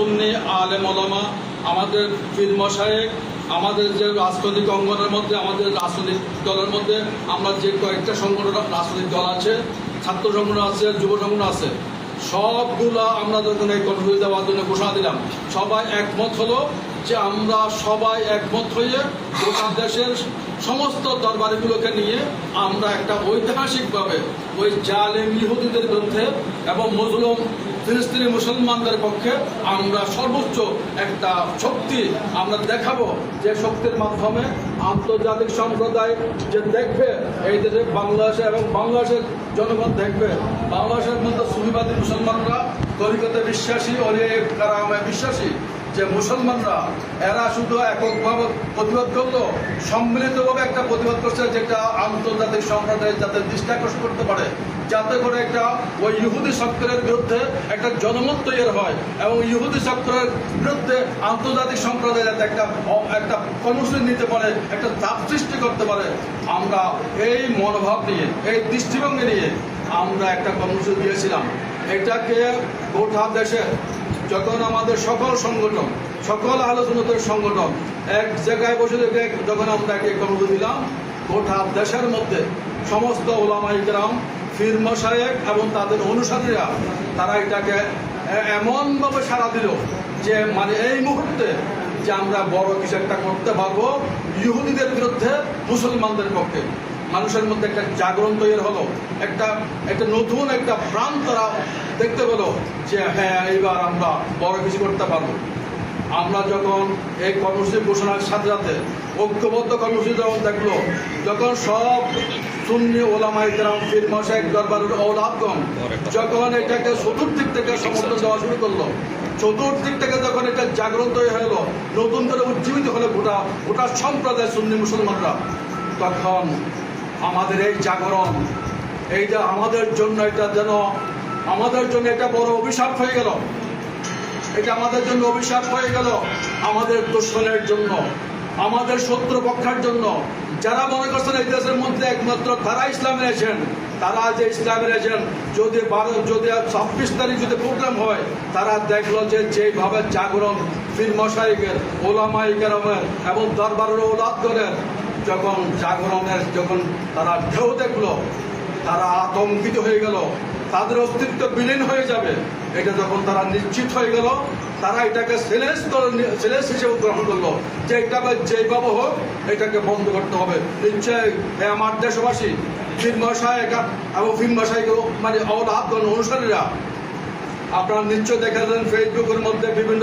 সুন্নি আলেম ওলামা আমাদের পীর মশায়েক আমাদের যে রাজনৈতিক অঙ্গনের মধ্যে, আমাদের রাজনৈতিক দলের মধ্যে আমরা যে কয়েকটা সংগঠন, রাজনৈতিক দল আছে, ছাত্র সংগঠন আছে, যুব সংগঠন আছে, সবগুলা আমরা যখন এই কর্মসূচি দেওয়ার জন্য ঘোষণা দিলাম। সবাই একমত হলো যে আমরা সবাই একমত হয়ে গোটা দেশের সমস্ত দরবারগুলোকে নিয়ে আমরা একটা ঐতিহাসিকভাবে ওই জালেম ইহুদিদের বিরুদ্ধে এবং মজলুম ফিলিস্তিনি মুসলমানদের পক্ষে আমরা সর্বোচ্চ একটা শক্তি আমরা দেখাবো যে শক্তির মাধ্যমে আন্তর্জাতিক সম্প্রদায় যে দেখবে এই দেশে বাংলাদেশে এবং বাংলাদেশের জনগণ দেখবে। বাংলাদেশের মধ্যে সুবিবাদী মুসলমানরা, তরিকতে বিশ্বাসী অলি কারামে বিশ্বাসী যে মুসলমানরা, এরা শুধু এককভাবে প্রতিবাদ করল, সম্মিলিতভাবে একটা প্রতিবাদ করছে যেটা আন্তর্জাতিক সম্প্রদায় যাতে দৃষ্টি আকর্ষণ করতে পারে। যাতে করে একটা ওই ইহুদি সক্রের বিরুদ্ধে একটা জনমত তৈরি হয় এবং ইহুদি সক্রের বিরুদ্ধে আন্তর্জাতিক সম্প্রদায় যাতে একটা একটা কর্মসূচি নিতে পারে, একটা চাপ সৃষ্টি করতে পারে, আমরা এই মনোভাব নিয়ে, এই দৃষ্টিভঙ্গি নিয়ে আমরা একটা কর্মসূচি দিয়েছিলাম। এটাকে গোটা দেশে যখন আমাদের সকল সংগঠন, সকল আলোচনাদের সংগঠন এক জায়গায় বসে থেকে যখন আমরা একে কর্মসূচি দিলাম, গোটা দেশের মধ্যে সমস্ত ওলামাইকরাম ফির মশায়েক এবং তাদের অনুসারীরা, তারা এটাকে এমনভাবে সাড়া দিল যে মানে এই মুহূর্তে যে আমরা বড় কিছু একটা করতে পারব, ইহুদিদের বিরুদ্ধে মুসলমানদের পক্ষে। মানুষের মধ্যে একটা জাগরণ তৈরি হলো। একটা একটা নতুন একটা প্রাণ তারা দেখতে পেল যে হ্যাঁ এইবার আমরা বড় কিছু করতে পারব। আমরা যখন এই কর্মসূচি ঘোষণার সাথে সাথে ঐক্যবদ্ধ কর্মসূচি যখন দেখল, যখন সব সুন্নি ওলামাই গ্রাম ফির মশাইক দরবারের ঔলাদগণ যখন এটাকে চতুর্দিক থেকে সমর্থন দেওয়া শুরু করল, চতুর্দিক থেকে যখন এটা জাগ্রত হলো নতুন করে উজ্জীবিত হলো গোটা গোটা সম্প্রদায় সুন্নি মুসলমানরা, তখন আমাদের এই জাগরণ, এইটা আমাদের জন্য এটা যেন, আমাদের জন্য এটা বড় অভিশাপ হয়ে গেল। এটা আমাদের জন্য অভিশাপ হয়ে গেল আমাদের দুশ্মনের জন্য। আমাদের শত্রু পক্ষের জন্য। যারা মনে করছেন এই দেশের মধ্যে একমাত্র তারা ইসলাম এনেছেন তারা যে ইসলাম এনেছেন যদি বারো যদি ছাব্বিশ তারিখ যদি প্রোগ্রাম হয়, তারা দেখল যে যেভাবে জাগরণ ফির মশাইকের ওলামাই কেরামের এবং দরবারের ওলাদগণের যখন জাগরণের যখন তারা ঢেউ দেখল, তারা আতঙ্কিত হয়ে গেল। তাদের অস্তিত্ব বিলীন হয়ে যাবে। এটা যখন তারা নিশ্চিত হয়ে গেল, তারা এটাকে সেলেস হিসেবে গ্রহণ করল। যে এটা যেভাবে হোক, এটাকে বন্ধ করতে হবে। নিশ্চয় আমার দেশবাসী ফিল্ম সাহেব এবং ফিল্ম সাহেব মানে অলাভগণ অনুসারীরা আপনারা নিশ্চয় দেখেছেন ফেসবুকের মধ্যে বিভিন্ন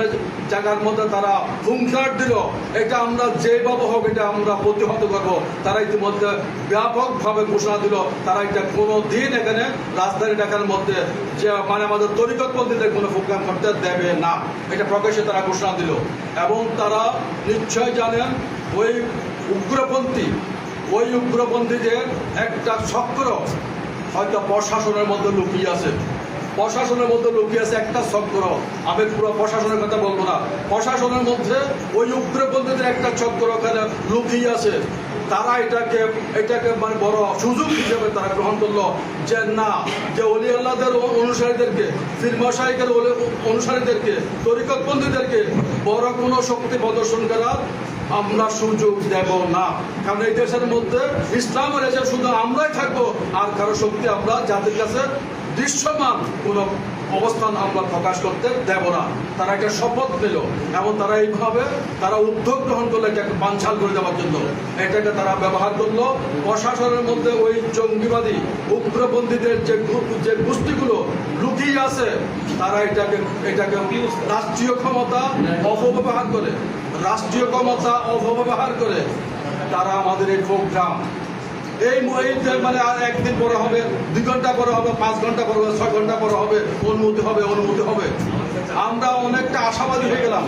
জায়গার মধ্যে তারা হুঙ্কার দিল। এটা আমরা যেভাবে হোক এটা আমরা প্রতিহত করব। তারা ইতিমধ্যে ব্যাপকভাবে ঘোষণা দিল। তারা এটা কোনো দিন এখানে রাজধানী ঢাকার মধ্যে যে মানে আমাদের তরিকতপন্থীদের কোনো প্রোগ্রাম করতে দেবে না। এটা প্রকাশ্যে তারা ঘোষণা দিল। এবং তারা নিশ্চয় জানেন ওই উগ্রপন্থী, ওই উগ্রপন্থীদের একটা চক্র হয়তো প্রশাসনের মধ্যে লুকিয়ে আছে। প্রশাসনের মধ্যে লুকিয়ে আছে একটা চক্র আমি পুরো প্রশাসনের কথা বলব না। প্রশাসনের মধ্যে ওই উগ্রপন্থীদের একটা চক্র ওখানে লুকিয়ে আছে। তারা এটাকে এটাকে মানে বড় সুযোগ হিসেবে তারা গ্রহণ করল যে না, যে অলি আল্লাহদের অনুসারীদেরকে, ফিরমশাইকের অনুসারীদেরকে, তরিকতপন্থীদেরকে বড় কোনো শক্তি প্রদর্শন করা আমরা সুযোগ দেব না। কারণ এই দেশের মধ্যে ইসলামের এসে শুধু আমরাই থাকব, আর কারও শক্তি আমরা জাতির কাছে দৃশ্যমান কোনো অবস্থান আমরা প্রকাশ করতে দেব না। তারা একটা শপথ নিল এবং তারা এইভাবে তারা উদ্যোগ গ্রহণ করল এটাকে বাঞ্ছাল করে দেওয়ার জন্য। এটাকে তারা ব্যবহার করল। প্রশাসনের মধ্যে ওই জঙ্গিবাদী, উগ্রপন্থীদের যে গ্রুপ যে গোষ্ঠীগুলো লুকিয়ে আছে, তারা এটাকে এটাকে রাষ্ট্রীয় ক্ষমতা অপব্যবহার করে। রাষ্ট্রীয় ক্ষমতা অপব্যবহার করে তারা আমাদের এই প্রোগ্রাম এই মানে আর একদিন পরে হবে, দুই ঘণ্টা পরে হবে, পাঁচ ঘণ্টা পরে হবে, ছয় ঘণ্টা পরে হবে, অনুমতি হবে অনুমতি হবে। আমরা অনেকটা আশাবাদী হয়ে গেলাম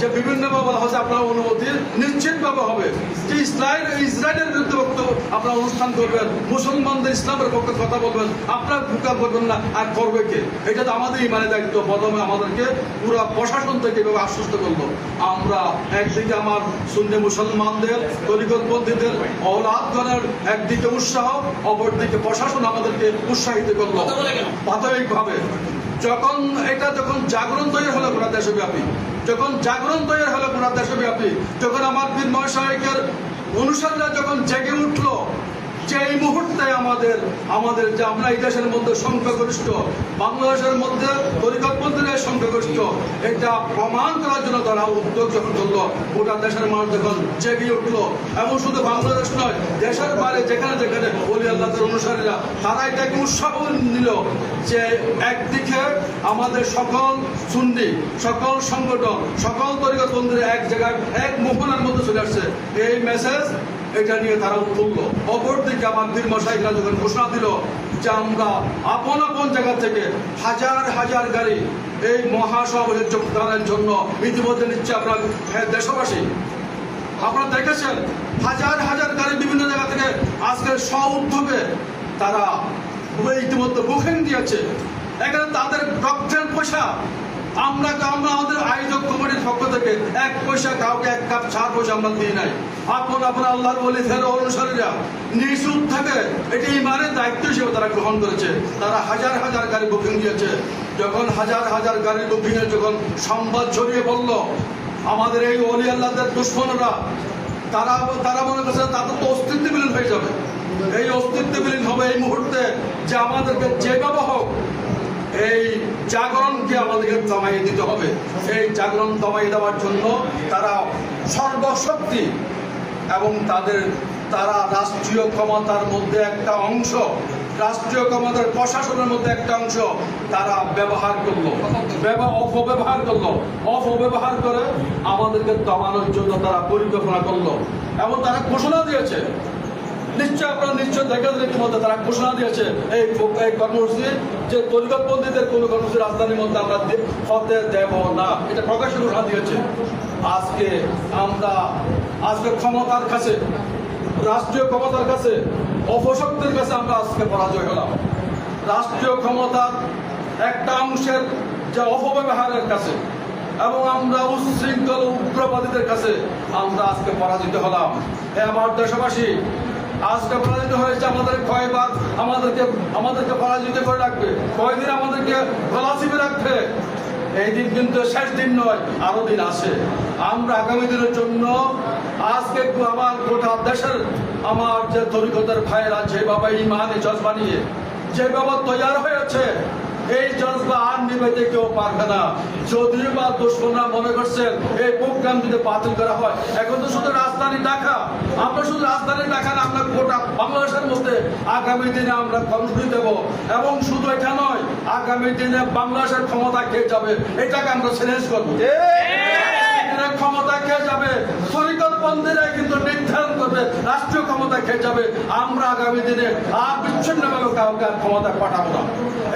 যে বিভিন্নভাবে বলা হচ্ছে আপনার অনুমতি নিশ্চিতভাবে হবে। যে ইসরায়েল ইসরায়েলের বিরুদ্ধে বক্তব্য আপনার অনুষ্ঠান করবেন, মুসলমানদের ইসলামের পক্ষে কথা বলবেন, আপনার ভূকা করবেন না, আর করবে কে? এটা তো আমাদের ইমানের দায়িত্ব প্রথমে আমাদেরকে পুরো প্রশাসন থেকে এভাবে আশ্বস্ত করল আমরা একদিকে আমার সুন্নি মুসলমানদের তরিকতপন্থীদের অলাদগণের একদিকে উৎসাহ অপরদিকে প্রশাসন আমাদেরকে উৎসাহিত করল। প্রাথমিকভাবে যখন এটা যখন জাগরণ তৈরি হলো গোটা দেশব্যাপী যখন জাগরণ তৈরি হলো গোটা দেশব্যাপী যখন আমার বীর মহাশয়কের অনুসারীরা যখন জেগে উঠল যে এই মুহূর্তে আমাদের আমাদের যে আমরা এই দেশের মধ্যে সংখ্যাগরিষ্ঠ, বাংলাদেশের মধ্যে পরিকল্পনার সংখ্যাগরিষ্ঠ, এটা প্রমাণ করার জন্য তারা উদ্যোগ যখন করল। গোটা দেশের মানুষ যখন জেগে উঠল, এবং শুধু বাংলাদেশ নয়, দেশের বাইরে যেখানে যেখানে বলি আল্লাহদের অনুসারীরা, তারা এটাকে উৎসাহ নিল যে একদিকে আমাদের সকল সুন্নি, সকল সংগঠন, সকল তরিকত বন্ধুরা এক জায়গায়, এক মোহনার মধ্যে চলে আসছে। এই মেসেজ এটা নিয়ে তারা উঠল অপরদিকে আমার বীর মশাইরা যখন ঘোষণা দিল যে আমরা আপন আপন জায়গা থেকে হাজার হাজার গাড়ি এই মহাসমাবেশে যোগদানের জন্য ইতিমধ্যে নিচ্ছে আপনার হ্যাঁ, দেশবাসী। আপনারা দেখেছেন হাজার হাজার গাড়ি বিভিন্ন জায়গা থেকে আজকে স্ব উদ্যোগে তারা ইতিমধ্যে বুকিং দিয়েছে। এখানে তাদের রক্তের পয়সা আমরা আমরা আমাদের আয়োজক কমিটির পক্ষ থেকে এক পয়সা কাউকে এক কাপ চার পয়সা আমরা দিই নাই। আপন আপন আল্লাহর বলি ফেরো অনুসারীরা নিশুদ থাকে। এটি ইমানের দায়িত্ব হিসেবে তারা গ্রহণ করেছে। তারা হাজার হাজার গাড়ি বুকিং দিয়েছে। যখন হাজার হাজার গাড়ি বুকিং এ যখন সংবাদ ছড়িয়ে পড়ল, আমাদের এই অলি আল্লাহদের দুশ্মনরা, তারা তারা মনে করছে তাদের তো অস্তিত্ব বিলীন হয়ে যাবে। এই অস্তিত্ব বিলীন হবে এই মুহূর্তে যে আমাদেরকে যেভাবে হোক, এই জাগরণকে আমাদেরকে দমাই দিতে হবে। এই জাগরণ দমাই দেওয়ার জন্য তারা সর্বশক্তি এবং তাদের, তারা রাষ্ট্রীয় ক্ষমতার মধ্যে একটা অংশ, রাষ্ট্রীয় ক্ষমতার প্রশাসনের মধ্যে একটা অংশ তারা ব্যবহার করল। অপব্যবহার করল। অপব্যবহার করে আমাদেরকে দমানোর জন্য তারা পরিকল্পনা করল এবং তারা ঘোষণা দিয়েছে। নিশ্চয় আপনারা নিশ্চয় দেখেছেন ইতিমধ্যে তারা ঘোষণা দিয়েছে এই এই কর্মসূচি যে তরিকতবন্দীদের কোনো কর্মসূচি রাজধানীর মধ্যে আমরা হতে দেব না। এটা প্রকাশ্যে ঘোষণা দিয়েছে। আজকে আমরা আজকে ক্ষমতার কাছে, রাষ্ট্রীয় ক্ষমতার কাছে, অপশক্তির কাছে আমরা আজকে পরাজয় হলাম। রাষ্ট্রীয় ক্ষমতার একটা অংশের যে অপব্যবহারের কাছে এবং আমরা উচ্ছৃঙ্খল উগ্রবাদীদের কাছে আমরা আজকে পরাজিত হলাম। হে আমার দেশবাসী, আজকে পরাজিত হয়েছে আমাদের কয়বার? আমাদেরকে আমাদেরকে পরাজিত করে রাখবে। কয়দিন আমাদেরকে গলা চিপে রাখবে? এই দিন কিন্তু শেষ দিন নয়, আরও দিন আসে আমরা আগামী দিনের জন্য আজকে একটু আমার গোটা দেশের আমার যে তরিকতার ভাইয়েরা, যেভাবে চশমা নিয়ে, যেভাবে তৈরি হয়েছে এই জজবা আর নিবেতে কেউ পারবে না। চৌধুরী বা দুশ্মনরা মনে করছেন এই প্রোগ্রাম যদি বাতিল করা হয়, এখন তো শুধু রাজধানী ঢাকা। আমরা শুধু রাজধানী ঢাকা না, আমরা গোটা বাংলাদেশের মধ্যে আগামী দিনে আমরা কর্মসূচি দেব। এবং শুধু এটা নয়, আগামী দিনে বাংলাদেশের ক্ষমতা কে যাবে, এটাকে আমরা চ্যালেঞ্জ করব। ক্ষমতা কে যাবে? তরিকত বন্দীরা কিন্তু নির্ধারণ করবে রাষ্ট্রীয় ক্ষমতা কে যাবে। আমরা আগামী দিনে আর বিচ্ছিন্নভাবে কাউকে ক্ষমতা পাঠাবো না।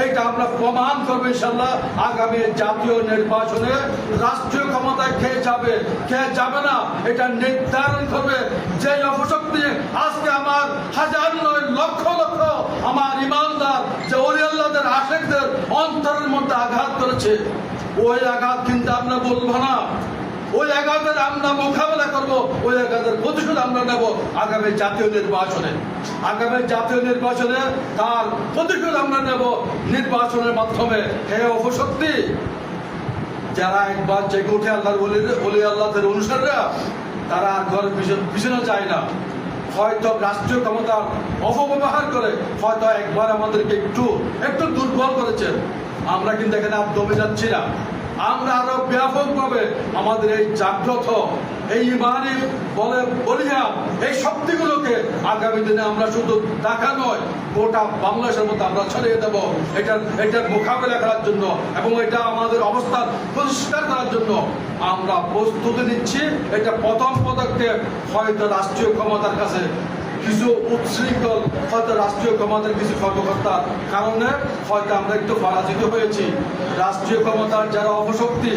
এইটা আমরা প্রমাণ করব ইনশাল্লাহ আগামী জাতীয় নির্বাচনে রাষ্ট্রীয় ক্ষমতা কে যাবে কে যাবে না, এটা নির্ধারণ করবে। যে অপশক্তি আজকে আমার হাজার নয় লক্ষ লক্ষ আমার ইমানদার, যে অলি আল্লাহদের আশেকদের অন্তরের মধ্যে আঘাত করেছে, ওই আঘাত কিন্তু আমরা বলব না। ওই আঘাতের আমরা মোকাবেলা করব, ওই আঘাতের প্রতিশোধ আমরা নেব আগামী জাতীয় নির্বাচনে। আগামী জাতীয় নির্বাচনে তার প্রতিশোধ আমরা নেব নির্বাচনের মাধ্যমে। হে অপশক্তি, যারা একবার জেগে উঠে আল্লাহর বলি আল্লাহদের অনুসারীরা, তারা আর ঘরের পিছনে যায় না। হয়তো রাষ্ট্রীয় ক্ষমতার অপব্যবহার করে, হয়তো একবার আমাদেরকে একটু একটু দুর্বল করেছেন আমরা কিন্তু এখানে আর দমে যাচ্ছি না। আমরা আরও ব্যাপকভাবে আমাদের এই জাগ্রত, এই ইমানি বলে বলিয়া এই শক্তিগুলোকে আগামী দিনে আমরা শুধু ঢাকা নয়, গোটা বাংলাদেশের মধ্যে আমরা ছড়িয়ে দেব। এটার এটার মোকাবেলা করার জন্য এবং এটা আমাদের অবস্থান পরিষ্কার করার জন্য আমরা প্রস্তুতি নিচ্ছি। এটা প্রথম পদক্ষেপ হয়তো রাষ্ট্রীয় ক্ষমতার কাছে কিছু উচ্ছৃঙ্খল হয়তো রাষ্ট্রীয় ক্ষমতার কিছু কর্মকর্তার কারণে হয়তো আমরা একটু পরাজিত হয়েছি। রাষ্ট্রীয় ক্ষমতার যারা অপশক্তি,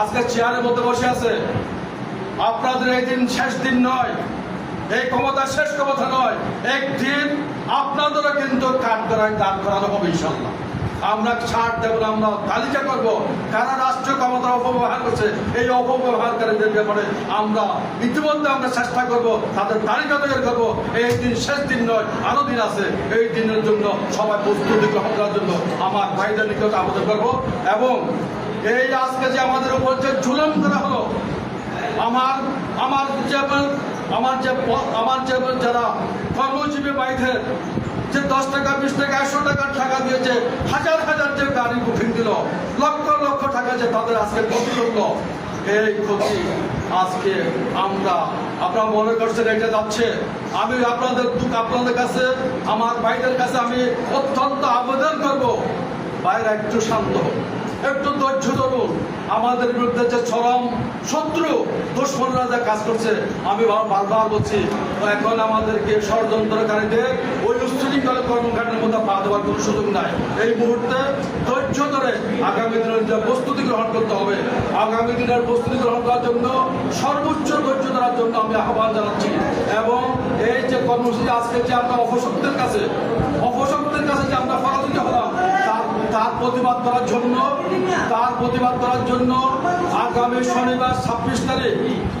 আজকে চেয়ারের মধ্যে বসে আছে। আপনাদের এই দিন শেষ দিন নয়, এই ক্ষমতা শেষ ক্ষমতা নয়, একদিন আপনাদেরও কিন্তু কাঠ করায় দান করানো হবে ইনশাল্লাহ আমরা ছাড় দেব না, আমরা তালিকা করব। কারা রাষ্ট্র ক্ষমতা অপব্যবহার করছে, এই অপব্যবহারকারীদের ব্যাপারে আমরা ইতিমধ্যে আমরা চেষ্টা করব, তাদের তালিকা তৈরি করব। এই দিন শেষ দিন নয়, আরও দিন আছে। এই দিনের জন্য সবাই প্রস্তুতি গ্রহণ করার জন্য আমার ভাইদের নিকট আবেদন করব এবং এই আজকে যে আমাদের উপর যে জুলুম করা হলো, আমার আমার যে আমার যে আমার যে যারা কর্মজীবী বাইধে যে দশ টাকা, বিশ টাকা, একশো টাকার টাকা দিয়েছে, হাজার হাজার যে গাড়ি বুকিং দিল, লক্ষ লক্ষ টাকা যে তাদের আজকে ক্ষতি করল। এই ক্ষতি আজকে আমরা, আপনার মনে করছেন এটা যাচ্ছে। আমি আপনাদের দুঃখ, আপনাদের কাছে, আমার ভাইদের কাছে আমি অত্যন্ত আবেদন করব। বাইরে একটু শান্ত। একটু ধৈর্য ধরুন। আমাদের বিরুদ্ধে যে চরম শত্রু দুশ্মনরা যা কাজ করছে, আমি বারবার বলছি এখন আমাদেরকে ষড়যন্ত্রকারীদের ওই উচ্ছৃঙ্খল কর্মকাণ্ডের মধ্যে পা দেওয়ার কোনো সুযোগ নাই। এই মুহূর্তে ধৈর্য ধরে আগামী দিনের যে প্রস্তুতি গ্রহণ করতে হবে, আগামী দিনের প্রস্তুতি গ্রহণ করার জন্য, সর্বোচ্চ ধৈর্য ধরার জন্য আমি আহ্বান জানাচ্ছি। এবং এই যে কর্মসূচি আজকে যে আমরা অপশক্তির কাছে অপশক্তির কাছে যে আমরা তার প্রতিবাদ করার জন্য, তার প্রতিবাদ করার জন্য আগামী শনিবার ছাব্বিশ তারিখ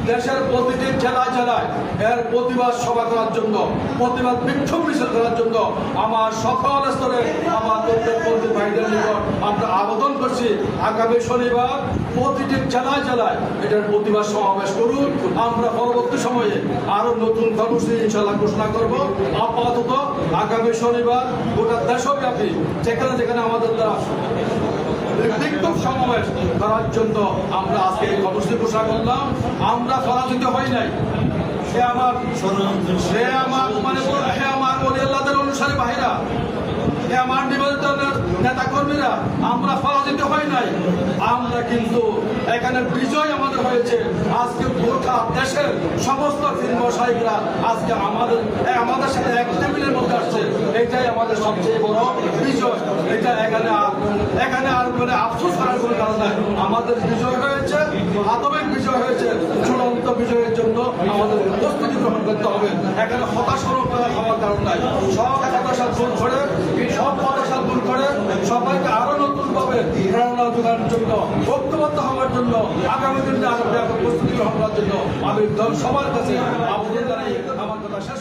দেশের প্রতিটি জেলায় জেলায় এর প্রতিবাদ সভা করার জন্য, প্রতিবাদ বিক্ষোভ মিছিল করার জন্য আমার সকল স্তরে আমার প্রতি ভাইদের নিকট আমরা আবেদন করছি, আগামী শনিবার প্রতিটি জেলায় জেলায় এটার প্রতিবাদ সমাবেশ করুন। আমরা পরবর্তী সময়ে আরও নতুন কর্মসূচি ইনশাল্লাহ ঘোষণা করব। আপাতত আগামী শনিবার গোটা দেশব্যাপী যেখানে যেখানে আমাদের আমরা আজকে কর্মসূচি ঘোষণা করলাম আমরা পরাজিত হই নাই। সে আমার সে আমার মানে সে আমার অলিয়াল্লাদের অনুসারী বাহিরা। সে আমার নিবেদিত নেতা কর্মীরা আমরা পরাজিত হই নাই। আমরা কিন্তু এখানে বিজয় আমাদের হয়েছে। আজকে গোটা দেশের সমস্ত ফিল্ম সাহিবরা আজকে আমাদের আমাদের সাথে এক টেবিলের মধ্যে আসছে। এটাই আমাদের সবচেয়ে বড় বিজয়। এটা এখানে আর এখানে আর মানে আফসোস করার কোনো কারণ নাই। আমাদের বিজয় হয়েছে আদবের বিজয় হয়েছে। বিজয়ের জন্য আমাদের প্রস্তুতি গ্রহণ করতে হবে। এখানে হতাশ কোনো হওয়ার কারণ নাই। সব হতাশা দূর করে সব হতাশা দূর করে সবাইকে আরও নতুন ভাবে প্রেরণা যোগানোর জন্য, ঐক্যবদ্ধ হওয়ার জন্য, আগামী দিনে আরও ব্যাপক প্রস্তুতি গ্রহণ করার জন্য আমি সবার কাছে আবেদন জানাই আমার কথা শেষ